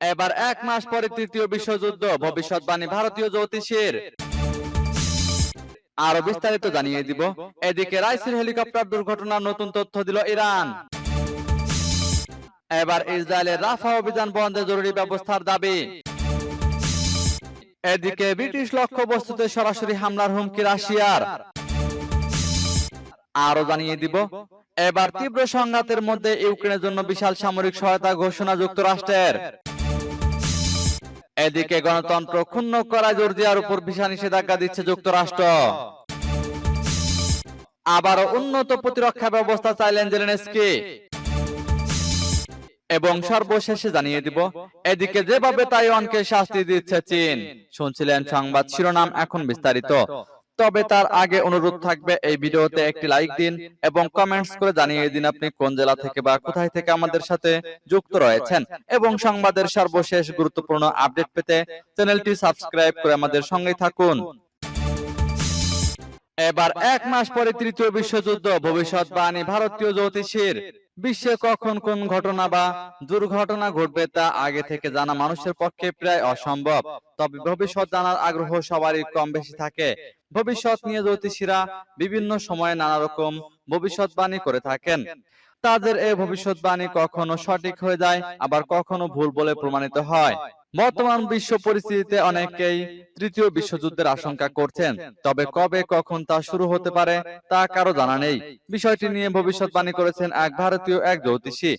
এবার এক মাস পরে তৃতীয় বিশ্বযুদ্ধ, ভবিষ্যৎবাণী ভারতীয় জ্যোতিষীর। আরও বিস্তারিত জানিয়ে দিব। এদিকে রাইসির হেলিকপ্টার দুর্ঘটনার নতুন তথ্য দিল ইরান। এবার ইসরায়েলের রাফা অভিযান বন্ধে জরুরি ব্যবস্থার দাবি। এদিকে ব্রিটিশ লক্ষ্যবস্তুতে সরাসরি হামলার হুমকি রাশিয়ার। আরও জানিয়ে দিব। এবার তীব্র সংঘাতের মধ্যে ইউক্রেনের জন্য বিশাল সামরিক সহায়তা ঘোষণা যুক্তরাষ্ট্রের। এদিকে গণতন্ত্র ক্ষুণ্ণ করা জর্জিয়ার উপর ভিসা নিষেধাজ্ঞা দিচ্ছে যুক্তরাষ্ট্র। আবারও উন্নত প্রতিরক্ষা ব্যবস্থা চাইলেন জেলেনস্কি। এবং সর্বশেষে জানিয়ে দিব এদিকে যেভাবে তাইওয়ানকে শাস্তি দিচ্ছে চীন। শুনছিলেন সংবাদ শিরোনাম এখন বিস্তারিত। তবে তার আগে অনুরোধ থাকবে এই ভিডিওতে একটি লাইক দিন এবং কমেন্টস করে জানিয়ে দিন আপনি কোন জেলা থেকে বা কোথায় থেকে আমাদের সাথে যুক্ত রয়েছেন। এবং সংবাদের সর্বশেষ গুরুত্বপূর্ণ আপডেট পেতে চ্যানেলটি সাবস্ক্রাইব করে আমাদের সঙ্গে থাকুন। এবার এক মাস পরে তৃতীয় বিশ্বযুদ্ধ ভবিষ্যৎবাণী ভারতীয় জ্যোতিষীর বিশ্বে কখন কোন ঘটনা বা দুর্ঘটনা ঘটবে তা আগে থেকে জানা মানুষের পক্ষে প্রায় অসম্ভব। তবে ভবিষ্যৎ জানার আগ্রহ সবারই কম বেশি থাকে। ভবিষ্যৎ নিয়ে জ্যোতিষীরা বিভিন্ন সময়ে নানা রকম ভবিষ্যৎবাণী করে থাকেন। তাদের এ ভবিষ্যৎবাণী কখনো সঠিক হয়ে যায় আবার কখনো ভুল বলে প্রমাণিত হয়। বর্তমান বিশ্ব পরিস্থিতিতে অনেকেই তৃতীয় বিশ্বযুদ্ধের আশঙ্কা করছেন। তবে কবে কখন তা শুরু হতে পারে তা কারও জানা নেই। বিষয়টি নিয়ে ভবিষ্যৎবাণী করেছেন এক ভারতীয় এক জ্যোতিষী।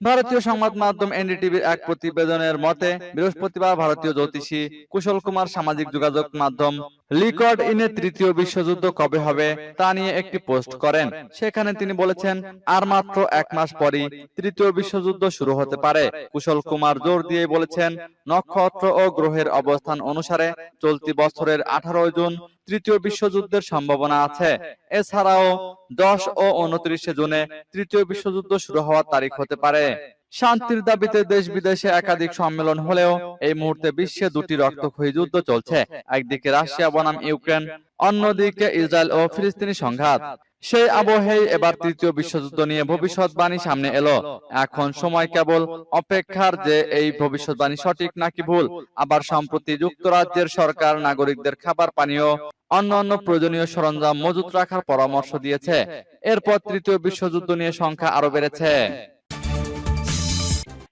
ভারতীয় সংবাদ মাধ্যম এনডিটিভির এক প্রতিবেদনের মতে বৃহস্পতিবার ভারতীয় জ্যোতিষী কুশল কুমার সামাজিক যোগাযোগ মাধ্যম লিকর্ড ইনে তৃতীয় বিশ্বযুদ্ধ কবে হবে তা নিয়ে একটি পোস্ট করেন। সেখানে তিনি বলেছেন আর মাত্র এক মাস পরই তৃতীয় বিশ্বযুদ্ধ শুরু হতে পারে। কুশল কুমার জোর দিয়ে বলেছেন নক্ষত্র ও গ্রহের অবস্থান অনুসারে চলতি বছরের আঠারো জুন তৃতীয় বিশ্বযুদ্ধের সম্ভাবনা আছে। এছাড়াও দশ ও উনত্রিশে জুনে তৃতীয় বিশ্বযুদ্ধ শুরু হওয়ার তারিখ হতে পারে। শান্তির দাবিতে দেশ বিদেশে একাধিক সম্মেলন হলেও এই মুহূর্তে বিশ্বে দুটি রক্তক্ষয়ী যুদ্ধ চলছে একদিকে রাশিয়া বনাম ইউক্রেন অন্যদিকে ইসরায়েল ও ফিলিস্তিনি সংঘাত। সেই আবহেই এবার তৃতীয় বিশ্বযুদ্ধ নিয়ে ভবিষ্যৎবাণী সামনে এলো। এখন সময় কেবল অপেক্ষার যে এই ভবিষ্যৎবাণী সঠিক নাকি ভুল? আবার সম্প্রতি যুক্তরাজ্যের সরকার নাগরিকদের খাবার পানীয় অন্যান্য প্রয়োজনীয় সরঞ্জাম মজুত রাখার পরামর্শ দিয়েছে। এরপর তৃতীয় বিশ্বযুদ্ধ নিয়ে সংখ্যা আরও বেড়েছে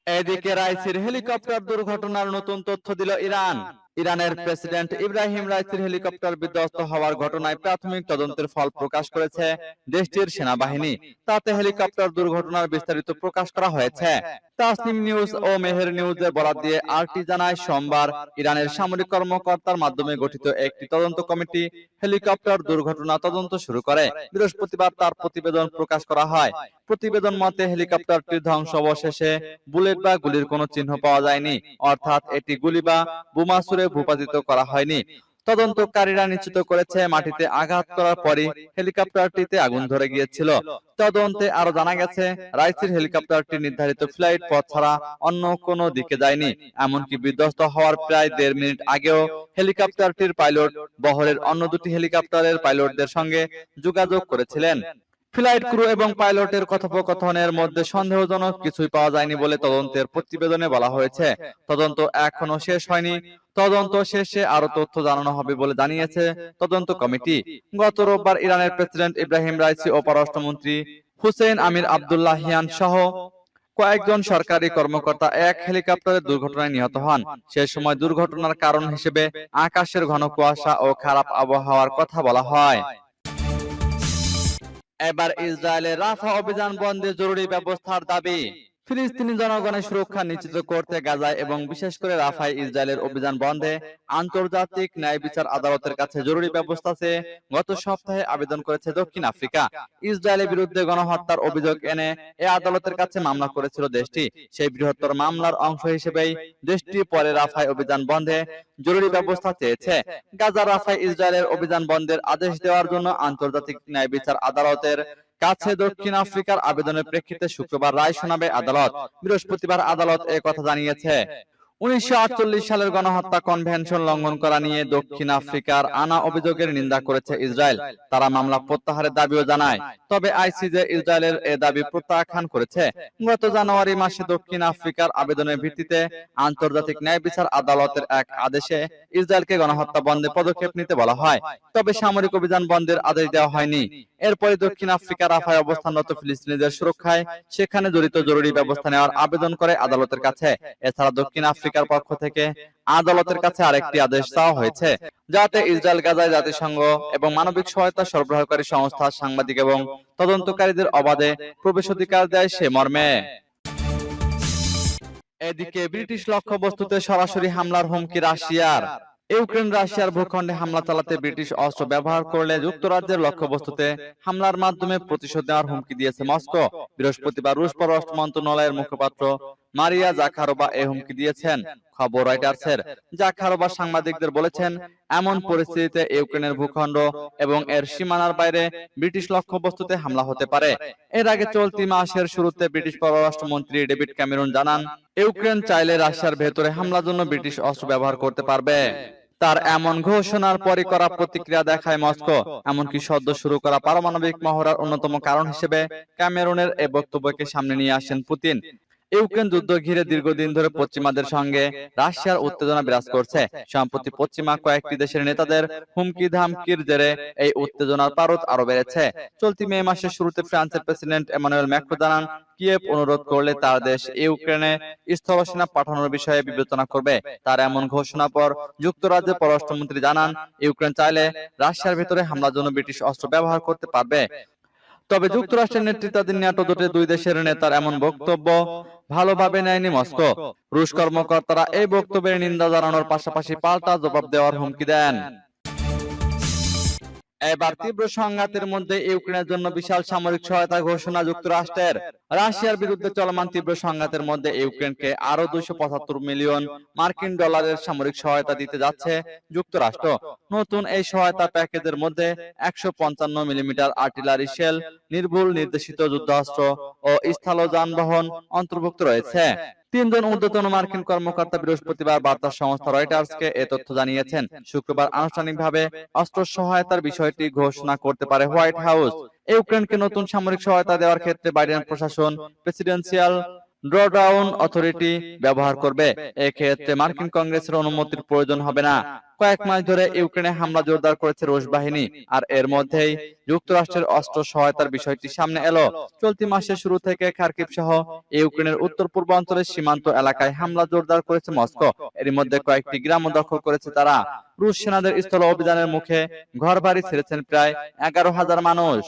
এদিকে রাইসির হেলিকপ্টার দুর্ঘটনার নতুন তথ্য দিল ইরান। ইরানের প্রেসিডেন্ট ইব্রাহিম রাইসির হেলিকপ্টার বিধ্বস্ত হওয়ার ঘটনায় প্রাথমিক তদন্তের ফল প্রকাশ করেছে দেশটির সেনাবাহিনী। তাতে হেলিকপ্টার দুর্ঘটনার বিস্তারিত প্রকাশ করা হয়েছে। তাসনিম নিউজ ও মেহের নিউজের বরাদ দিয়ে আরটি জানায় সোমবার ইরানের সামরিক কর্মকর্তার মাধ্যমে গঠিত একটি তদন্ত কমিটি হেলিকপ্টার দুর্ঘটনা তদন্ত শুরু করে। বৃহস্পতিবার তার প্রতিবেদন প্রকাশ করা হয়। প্রতিবেদন মতে হেলিকপ্টারটির ধ্বংস অবশেষে বুলেট বা গুলির কোনো চিহ্ন পাওয়া যায়নি। অর্থাৎ এটি গুলি বা বোমা ছুড়ে ভূপাতিত করা হয়নি। তদন্তকারীরা নিশ্চিত করেছে মাটিতে আঘাত করার পরই হেলিকপ্টারটিতে আগুন ধরে গিয়েছিল। তদন্তে আরও জানা গেছে, রাইসির হেলিকপ্টারটি নির্ধারিত ফ্লাইট পথ ছাড়া অন্য কোনো দিকে যায়নি। এমনকি বিধ্বস্ত হওয়ার প্রায় দেড় মিনিট আগেও হেলিকপ্টারটির পাইলট বহরের অন্য দুটি হেলিকপ্টারের পাইলটদের সঙ্গে যোগাযোগ করেছিলেন। ফ্লাইট ক্রু এবং পাইলটের কথোপকথনের মধ্যে সন্দেহজনক কিছুই পাওয়া যায়নি বলে তদন্তের প্রতিবেদনে বলা হয়েছে। তদন্ত এখনও শেষ হয়নি। তদন্ত শেষে আরও তথ্য জানানো হবে বলে জানিয়েছে তদন্ত কমিটি। গত রোববার ইরানের প্রেসিডেন্ট ইব্রাহিম রাইসি ও পররাষ্ট্রমন্ত্রী হুসেইন আমির আবদুল্লাহিয়ান সহ কয়েকজন সরকারি কর্মকর্তা এক হেলিকপ্টারের দুর্ঘটনায় নিহত হন। সে সময় দুর্ঘটনার কারণ হিসেবে আকাশের ঘন কুয়াশা ও খারাপ আবহাওয়ার কথা বলা হয়। এবার ইসরায়েলের রাফা অভিযান বন্ধে জরুরি ব্যবস্থার দাবি। ফিলিস্তিনি জনগণের সুরক্ষা নিশ্চিত করতে গাজায় এবং বিশেষ করে রাফায় ইসরায়েলের অভিযান বন্ধে আন্তর্জাতিক ন্যায় বিচার আদালতের কাছে জরুরি ব্যবস্থা চেয়ে গত সপ্তাহে আবেদন করেছে দক্ষিণ আফ্রিকা। ইসরায়েলের বিরুদ্ধে গণহত্যার অভিযোগ এনে এ আদালতের কাছে মামলা করেছিল দেশটি। সেই বৃহত্তর মামলার অংশ হিসেবেই দেশটি পরে রাফায় অভিযান বন্ধে জরুরি ব্যবস্থা চেয়েছে গাজা রাফায় ইসরায়েলের অভিযান বন্ধের আদেশ দেওয়ার জন্য আন্তর্জাতিক ন্যায় বিচার আদালতের কাছে দক্ষিণ আফ্রিকার আবেদনের প্রেক্ষিতে শুক্রবার রায় শোনাবে আদালত। বৃহস্পতিবার আদালত এ কথা জানিয়েছে। উনিশশো সালের গণহত্যা কনভেনশন লঙ্ঘন করা নিয়ে দক্ষিণ আফ্রিকার আনা অভিযোগের নিন্দা করেছে ইসরায়েল। তারা মামলা প্রত্যাহারের দাবিও জানায়। তবে আইসিজে ইসরায়েলের এ দাবি প্রত্যাখ্যান করেছে। গত জানুয়ারি মাসে দক্ষিণ আফ্রিকার আবেদনের ভিত্তিতে আন্তর্জাতিক ন্যায় বিচার আদালতের এক আদেশে ইসরায়েলকে গণহত্যা বন্ধে পদক্ষেপ নিতে বলা হয়। তবে সামরিক অভিযান বন্ধের আদেশ দেওয়া হয়নি। এরপরে দক্ষিণ আফ্রিকার রাফায় অবস্থানরত ফিলিস্তিনিদের সুরক্ষায় সেখানে জড়িত জরুরি ব্যবস্থা নেওয়ার আবেদন করে আদালতের কাছে। এছাড়া দক্ষিণ আফ্রিকার পক্ষ থেকে আদালতের কাছে আরেকটি আদেশ চাওয়া হয়েছে, যাতে ইসরায়েল, গাজায় জাতিসংঘ এবং মানবিক সহায়তা সরবরাহকারী সংস্থা সাংবাদিক এবং তদন্তকারীদের অবাধে প্রবেশাধিকার দেয় সে মর্মে। এদিকে ব্রিটিশ লক্ষ্যবস্তুতে সরাসরি হামলার হুমকি রাশিয়ার। ইউক্রেন রাশিয়ার ভূখণ্ডে হামলা চালাতে ব্রিটিশ অস্ত্র ব্যবহার করলে যুক্তরাজ্যের লক্ষ্যবস্তুতে হামলার মাধ্যমে প্রতিশোধ নেওয়ার হুমকি দিয়েছে মস্কো। বৃহস্পতিবার রুশ পররাষ্ট্র মন্ত্রণালয়ের মুখপাত্র মারিয়া জাখারোবা এই হুমকি দিয়েছেন। খবর রয়টার্সের জাখারোবা সাংবাদিকদের বলেছেন, এমন পরিস্থিতিতে ইউক্রেনের ভূখণ্ড এবং এর সীমানার বাইরে ব্রিটিশ লক্ষ্যবস্তুতে হামলা হতে পারে। এর আগে চলতি মাসের শুরুতে ব্রিটিশ পররাষ্ট্রমন্ত্রী ডেভিড ক্যামেরন জানান, ইউক্রেন চাইলে রাশিয়ার ভেতরে হামলার জন্য ব্রিটিশ অস্ত্র ব্যবহার করতে পারবে। তার এমন ঘোষণার পরই করা প্রতিক্রিয়া দেখায় মস্কো, এমনকি সদ্য শুরু করা পারমাণবিক মহড়ার অন্যতম কারণ হিসেবে ক্যামেরনের এই বক্তব্যকে সামনে নিয়ে আসেন পুতিন। ইউক্রেন যুদ্ধ ঘিরে দীর্ঘদিন ধরে পশ্চিমাদের সঙ্গে রাশিয়ার উত্তেজনা বিরাজ করছে। সম্প্রতি পশ্চিমা কয়েকটি দেশের নেতাদের হুমকি ধামকির জেরে এই উত্তেজনার পারদ আরও বেড়েছে। চলতি মে মাসের শুরুতে ফ্রান্সের প্রেসিডেন্ট এমানুয়েল ম্যাক্রো জানান কিয়েভ অনুরোধ করলে তার দেশ ইউক্রেনে স্থলসেনা পাঠানোর বিষয়ে বিবেচনা করবে। তার এমন ঘোষণা পর যুক্তরাজ্যের পররাষ্ট্রমন্ত্রী জানান ইউক্রেন চাইলে রাশিয়ার ভেতরে হামলার জন্য ব্রিটিশ অস্ত্র ব্যবহার করতে পারবে। তবে যুক্তরাষ্ট্রের নেতৃত্বাধীন ন্যাটো জোটের দুই দেশের নেতার এমন বক্তব্য ভালোভাবে নেয়নি মস্কো। রুশ কর্মকর্তারা এই বক্তব্যের নিন্দা জানানোর পাশাপাশি পাল্টা জবাব দেওয়ার হুমকি দেন। এবার তীব্র সংঘাতের মধ্যে ইউক্রেনের জন্য বিশাল সামরিক সহায়তা ঘোষণা যুক্তরাষ্ট্রের। রাশিয়ার বিরুদ্ধে চলমান তীব্র সংঘাতের মধ্যে ইউক্রেনকে আরও দুইশো পঁচাত্তর মিলিয়ন মার্কিন ডলারের সামরিক সহায়তা দিতে যাচ্ছে যুক্তরাষ্ট্র। নতুন এই সহায়তা প্যাকেজের মধ্যে একশো পঞ্চান্ন মিলিমিটার আর্টিলারি শেল নির্ভুল নির্দেশিত যুদ্ধাস্ত্র ও স্থল যানবাহন অন্তর্ভুক্ত রয়েছে। তিনজন ঊর্ধ্বতন মার্কিন কর্মকর্তা বৃহস্পতিবার বার্তা সংস্থা রয়টার্সকে এ তথ্য জানিয়েছেন। শুক্রবার আনুষ্ঠানিকভাবে অস্ত্র সহায়তার বিষয়টি ঘোষণা করতে পারে হোয়াইট হাউস। ইউক্রেনকে নতুন সামরিক সহায়তা দেওয়ার ক্ষেত্রে বাইডেন প্রশাসন প্রেসিডেন্সিয়াল ড্রডাউন অথরিটি ব্যবহার করবে। এক্ষেত্রে মার্কিন কংগ্রেসের অনুমতির প্রয়োজন হবে না। কয়েক মাস ধরে ইউক্রেনে হামলা জোরদার করেছে রুশ বাহিনী। আর এর মধ্যেই যুক্তরাষ্ট্রের অস্ত্র সহায়তার বিষয়টি সামনে এলো। চলতি মাসের শুরু থেকে খার্কিভ সহ ইউক্রেনের উত্তর পূর্বাঞ্চলের সীমান্ত এলাকায় হামলা জোরদার করেছে মস্কো। এর মধ্যে কয়েকটি গ্রাম দখল করেছে তারা। রুশ সেনাদের স্থল অভিযানের মুখে ঘর বাড়ি ছেড়েছেন প্রায় এগারো হাজার মানুষ।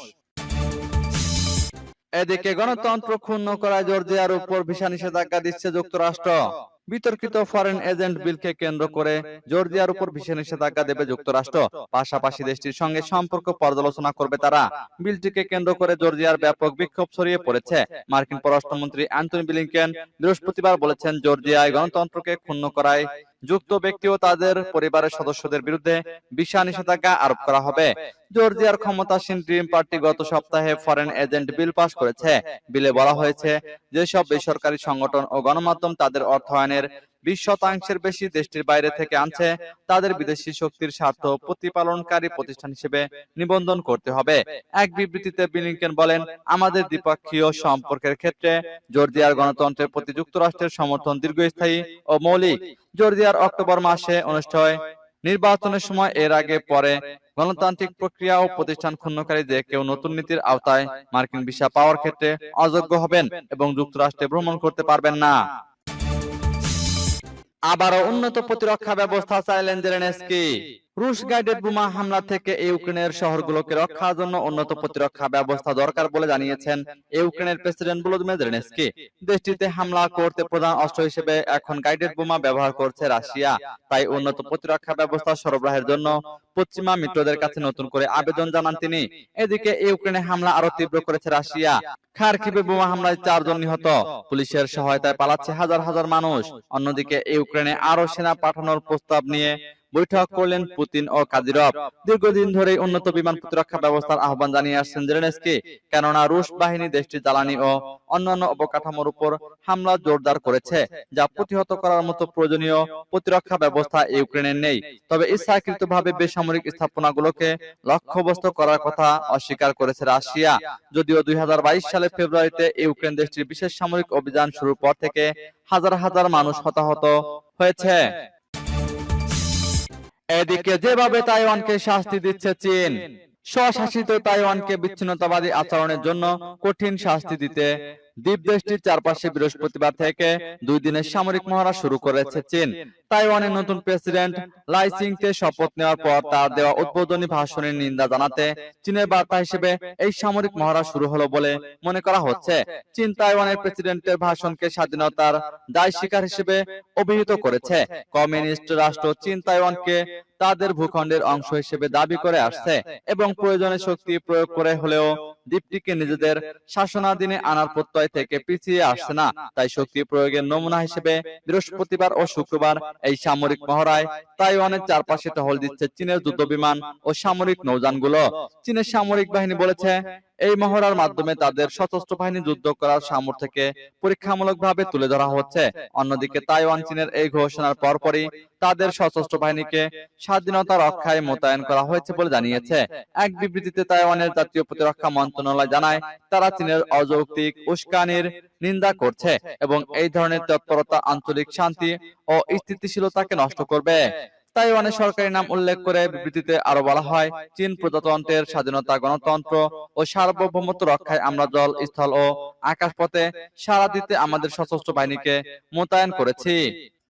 এদিকে গণতন্ত্র ক্ষুণ্ণ করায় জর্জিয়ার উপর ভিসা নিষেধাজ্ঞা দিচ্ছে যুক্তরাষ্ট্র। বিতর্কিত ফরেন এজেন্ট বিলকে কেন্দ্র করে জর্জিয়ার উপর ভিসা নিষেধাজ্ঞা দেবে যুক্তরাষ্ট্র। পাশাপাশি দেশটির সঙ্গে সম্পর্ক পর্যালোচনা করবে তারা। বিলটিকে কেন্দ্র করে জর্জিয়ার ব্যাপক বিক্ষোভ ছড়িয়ে পড়েছে। মার্কিন পররাষ্ট্রমন্ত্রী অ্যান্টনি ব্লিংকেন বৃহস্পতিবার বলেছেন জর্জিয়ায় গণতন্ত্রকে ক্ষুণ্ণ করায় যুক্ত ব্যক্তি ও তাদের পরিবারের সদস্যদের বিরুদ্ধে বিশা নিষেধাজ্ঞা আরোপ করা হবে। জর্জিয়ার ক্ষমতাসীন ড্রিম পার্টি গত সপ্তাহে ফরেন এজেন্ট বিল পাস করেছে। বিলে বলা হয়েছে, যেসব বেসরকারি সংগঠন ও গণমাধ্যম তাদের অর্থায়নের বিশ শতাংশের বেশি দেশটির বাইরে থেকে আনছে তাদের বিদেশি শক্তির স্বার্থ প্রতিপালনকারী প্রতিষ্ঠান হিসেবে নিবন্ধন করতে হবে। এক বিবৃতিতে বিলিংকেন বলেন, আমাদের দ্বিপক্ষীয় সম্পর্কের ক্ষেত্রে জর্জিয়ার গণতন্ত্রের প্রতি যুক্তরাষ্ট্রের সমর্থন দীর্ঘস্থায়ী ও মৌলিক। জর্জিয়ার অক্টোবর মাসে অনুষ্ঠেয় নির্বাচনের সময় এর আগে পরে গণতান্ত্রিক প্রক্রিয়া ও প্রতিষ্ঠান ক্ষুণ্ণকারী যে কেউ নতুন নীতির আওতায় মার্কিন ভিসা পাওয়ার ক্ষেত্রে অযোগ্য হবেন এবং যুক্তরাষ্ট্রে ভ্রমণ করতে পারবেন না। আবারও উন্নত প্রতিরক্ষা ব্যবস্থা চাইলেন জেলেনস্কি। রুশ গাইডেড বোমা হামলা থেকে ইউক্রেনের শহরগুলোকে রক্ষার জন্য উন্নত প্রতিরক্ষা ব্যবস্থা দরকার বলে জানিয়েছেন ইউক্রেনের প্রেসিডেন্ট ভলোদিমির জেলেনস্কি। দেশটিতে হামলা করতে প্রধান অস্ত্র হিসেবে এখন গাইডেড বোমা ব্যবহার করছে রাশিয়া। তাই উন্নত প্রতিরক্ষা ব্যবস্থা সরবরাহের জন্য পশ্চিমা মিত্রদের কাছে নতুন করে আবেদন জানান তিনি। এদিকে ইউক্রেনে হামলা আরও তীব্র করেছে রাশিয়া। খারকিবে বোমা হামলায় চারজন নিহত। পুলিশের সহায়তায় পালাচ্ছে হাজার হাজার মানুষ। অন্যদিকে ইউক্রেনে আরও সেনা পাঠানোর প্রস্তাব নিয়ে বৈঠক করলেন পুতিন ও কাদিরভ। দীর্ঘদিন ধরে উন্নত বিমান প্রতিরক্ষা ব্যবস্থার আহ্বান জানিয়ে আসছেন জেলেনস্কি, কেননা রুশ বাহিনী, দেশটির জ্বালানি ও অন্যান্য অবকাঠামোর উপর হামলা জোরদার করেছে, যা প্রতিহত করার মতো প্রয়োজনীয় প্রতিরক্ষা ব্যবস্থা ইউক্রেনের নেই। তবে ইচ্ছাকৃতভাবে বেসামরিক স্থাপনাগুলোকে লক্ষ্যবস্তু করার কথা অস্বীকার করেছে রাশিয়া। যদিও দুই সালের ফেব্রুয়ারিতে ইউক্রেন দেশটির বিশেষ সামরিক অভিযান শুরুর পর থেকে হাজার হাজার মানুষ হতাহত হয়েছে। এদিকে যেভাবে তাইওয়ানকে শাস্তি দিচ্ছে চীন স্বশাসিত তাইওয়ানকে বিচ্ছিন্নতাবাদী আচরণের জন্য কঠিন শাস্তি দিতে দ্বীপ দেশটির চারপাশে বৃহস্পতিবার থেকে দুই দিনের সামরিক মহড়া শুরু করেছে চীন। তাইওয়ানের নতুন প্রেসিডেন্ট লাইসিংকে শপথ নেওয়ার পর তার দেওয়া উদ্বোধনী ভাষণের নিন্দা জানাতে চীনের বার্তা হিসেবে এই সামরিক মহড়া শুরু হলো বলে মনে করা হচ্ছে। চীন তাইওয়ানের প্রেসিডেন্টের ভাষণকে স্বাধীনতার দায় স্বীকার হিসেবে অভিহিত করেছে। কমিউনিস্ট রাষ্ট্র চীন তাইওয়ানকে তাদের ভূখণ্ডের অংশ হিসেবে দাবি করে আসছে এবং প্রয়োজনে শক্তি প্রয়োগ করে হলেও দ্বীপটিকে নিজেদের শাসনাধীনে আনার প্রত্যয় থেকে পিছিয়ে আসছে না। তাই শক্তি প্রয়োগের নমুনা হিসেবে বৃহস্পতিবার ও শুক্রবার এই সামরিক মহড়ায় তাইওয়ানের চারপাশে টহল দিচ্ছে চীনের যুদ্ধ বিমান ও সামরিক নৌযানগুলো। চীনের সামরিক বাহিনী বলেছে এই মহড়ার মাধ্যমে তাদের সশস্ত্র বাহিনী যুদ্ধ করার সামর্থ্যকে পরীক্ষামূলকভাবে তুলে ধরা হচ্ছে। অন্যদিকে তাইওয়ান চীনের এই ঘোষণার পরপরই তাদের সশস্ত্র বাহিনীকে স্বাধীনতা রক্ষায় মোতায়েন করা হয়েছে বলে জানিয়েছে। এক বিবৃতিতে তাইওয়ানের জাতীয় প্রতিরক্ষা মন্ত্রণালয় জানায়, তারা চীনের অযৌক্তিক উস্কানির নিন্দা করছে এবং এই ধরনের তৎপরতা, আঞ্চলিক শান্তি ও স্থিতিশীলতাকে নষ্ট করবে। তাইওয়ানের সরকারি নাম উল্লেখ করে বিবৃতিতে আরও বলা হয়, চীন প্রজাতন্ত্রের স্বাধীনতা গণতন্ত্র ও সার্বভৌমত্ব রক্ষায় আমরা জল, স্থল ও আকাশপথে সারা দিতে আমাদের সশস্ত্র বাহিনীকে মোতায়েন করেছি।